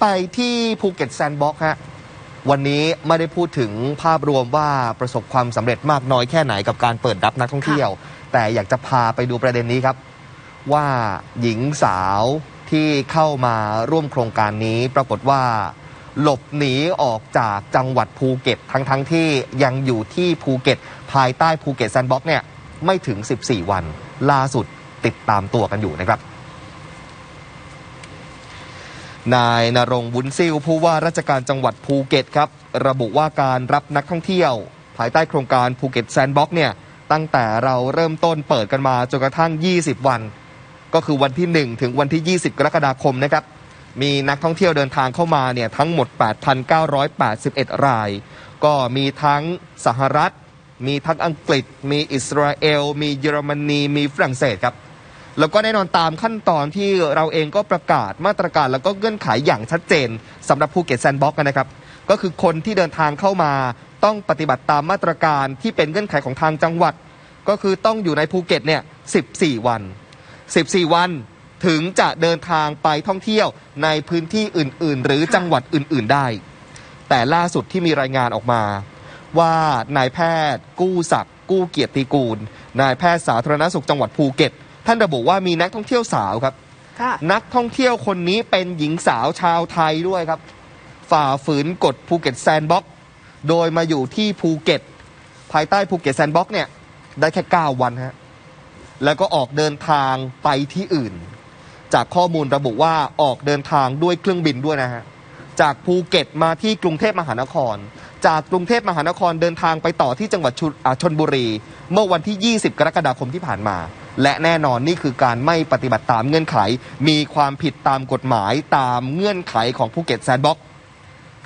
ไปที่ภูเก็ตแซนด์บ็อกซ์ฮะวันนี้ไม่ได้พูดถึงภาพรวมว่าประสบความสำเร็จมากน้อยแค่ไหนกับการเปิดรับนักท่องเที่ยว แต่อยากจะพาไปดูประเด็นนี้ครับ ว่าหญิงสาวที่เข้ามาร่วมโครงการนี้ปรากฏว่า หลบหนีออกจากจังหวัดภูเก็ต ทั้งทั้งๆที่ยังอยู่ที่ภูเก็ต ภายใต้ภูเก็ตแซนด์บ็อกซ์เนี่ยไม่ถึง 14 วัน ล่าสุดติดตามตัวกันอยู่นะครับ นายนรงวุ้นซิลผู้ว่าราชการจังหวัดภูเก็ตครับ ระบุว่าการรับนักท่องเที่ยว ภายใต้โครงการภูเก็ตแซนด์บ็อกเนี่ยตั้งแต่เราเริ่มต้นเปิดกันมาจนกระทั่ง 20 วัน ก็คือวันที่ 1 ถึงวันที่ 20 กรกฎาคมนะครับ มีนักท่องเที่ยวเดินทางเข้ามาเนี่ยทั้งหมด 8,981 ราย ก็มีทั้งสหรัฐ มีทั้งอังกฤษ มีอิสราเอล มีเยอรมนี มีฝรั่งเศสครับ แล้วก็แน่นอนตามขั้นตอนที่เราเองก็ประกาศมาตรการแล้วก็เงื่อนไขอย่างชัดเจนสำหรับภูเก็ตแซนด์บ็อกซ์นะครับ ก็คือคนที่เดินทางเข้ามาต้องปฏิบัติตามมาตรการที่เป็นเงื่อนไขของทางจังหวัด ก็คือต้องอยู่ในภูเก็ตเนี่ย14 วัน 14 วันถึงจะเดินทางไปท่องเที่ยวในพื้นที่อื่น ๆ หรือจังหวัดอื่น ๆได้ แต่ล่าสุดที่มีรายงานออกมา ว่านายแพทย์ กู้ศักดิ์กู้เกียรติกูล นายแพทย์สาธารณสุขจังหวัดภูเก็ต ท่านระบุว่ามีนักท่องเที่ยวสาวครับ ค่ะ นักท่องเที่ยวคนนี้เป็นหญิงสาวชาวไทยด้วยครับ ฝ่าฝืนกฎภูเก็ตแซนด์บ็อกซ์โดยมาอยู่ที่ภูเก็ต ภายใต้ภูเก็ตแซนด์บ็อกซ์เนี่ย ได้แค่ 9 วันฮะแล้วก็ออกเดินทางไปที่อื่น จากข้อมูลระบุว่าออกเดินทางด้วยเครื่องบินด้วยนะฮะจากภูเก็ตมาที่กรุงเทพมหานคร จากกรุงเทพมหานครเดินทางไปต่อที่จังหวัดชลอ่าชนบุรี เมื่อวันที่ 20 กรกฎาคมที่ผ่านมา และแน่นอนนี่คือการไม่ปฏิบัติตามเงื่อนไข มีความผิดตามกฎหมายตามเงื่อนไขของภูเก็ตแซนด์บ็อกซ์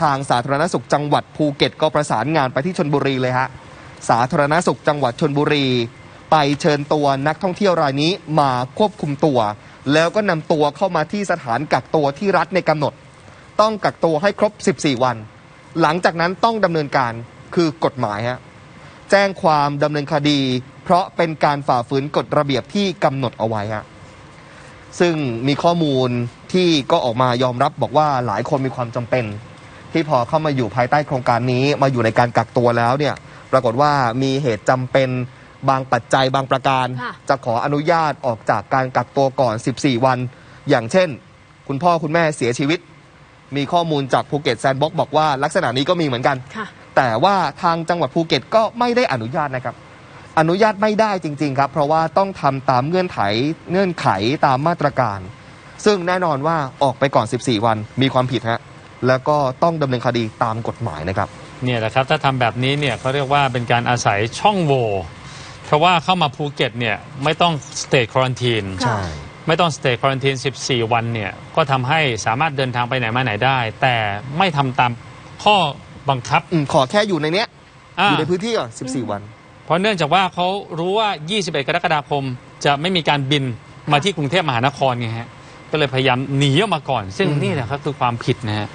ทางสาธารณสุขจังหวัดภูเก็ตก็ประสานงานไปที่ชนบุรีเลยฮะสาธารณสุขจังหวัดชนบุรี ไปเชิญตัวนักท่องเที่ยวรายนี้มาควบคุมตัว แล้วก็นำตัวเข้ามาที่สถานกักตัวที่รัฐในกำหนด ต้องกักตัวให้ครบ 14 วัน หลังจากนั้นต้องดำเนินการคือกฎหมายฮะแจ้งความดำเนินคดี เพราะเป็นการฝ่าฝืนกฎระเบียบที่กำหนดเอาไว้ฮะซึ่งมีข้อมูลที่ก็ออกมายอมรับบอกว่าหลายคนมีความจำเป็น ที่พอเข้ามาอยู่ภายใต้โครงการนี้มาอยู่ในการกักตัวแล้วเนี่ยปรากฏว่ามีเหตุจำเป็นบางปัจจัยบางประการ ค่ะ จะขออนุญาตออกจากการกักตัวก่อน 14 วัน อย่างเช่น คุณพ่อคุณแม่เสียชีวิต มีข้อมูลจากภูเก็ตแซนด์บ็อกซ์บอกว่าลักษณะนี้ก็มีเหมือนกัน ค่ะ แต่ว่าทางจังหวัดภูเก็ตก็ไม่ได้อนุญาตนะครับ อนุญาตไม่ได้จริง ๆ ครับ เพราะว่าต้องทำตามเงื่อนไขเงื่อนไขตามมาตรการ ซึ่งแน่นอนว่าออกไปก่อน 14 วันมีความผิดฮะแล้วก็ต้องดำเนินคดีตามกฎหมายนะครับเนี่ยแหละครับถ้าทำแบบนี้เนี่ยเขาเรียกว่าเป็นการอาศัยช่องโหว่เพราะว่าเข้ามาภูเก็ตเนี่ยไม่ต้องสเต y ควอนตีนใช่ไม่ต้องสเต y ควอนตีน14 วันเนี่ยก็ทำให้สามารถเดินทางไปไหนมาไหนได้ แต่ไม่ทำตามข้อบังคับอืมขอแค่อยู่ในเนี้ยอ่าอยู่ในพื้นที่ก่อน14 วัน เพราะเนื่องจากว่าเขารู้ว่า 21 กรกฎาคมจะไม่มีการบินมาที่กรุงเทพมหานครไงฮะก็เลยพยายามหนีออกมาก่อน ซึ่งอืมนี่แหละครับคือความผิดนะฮะ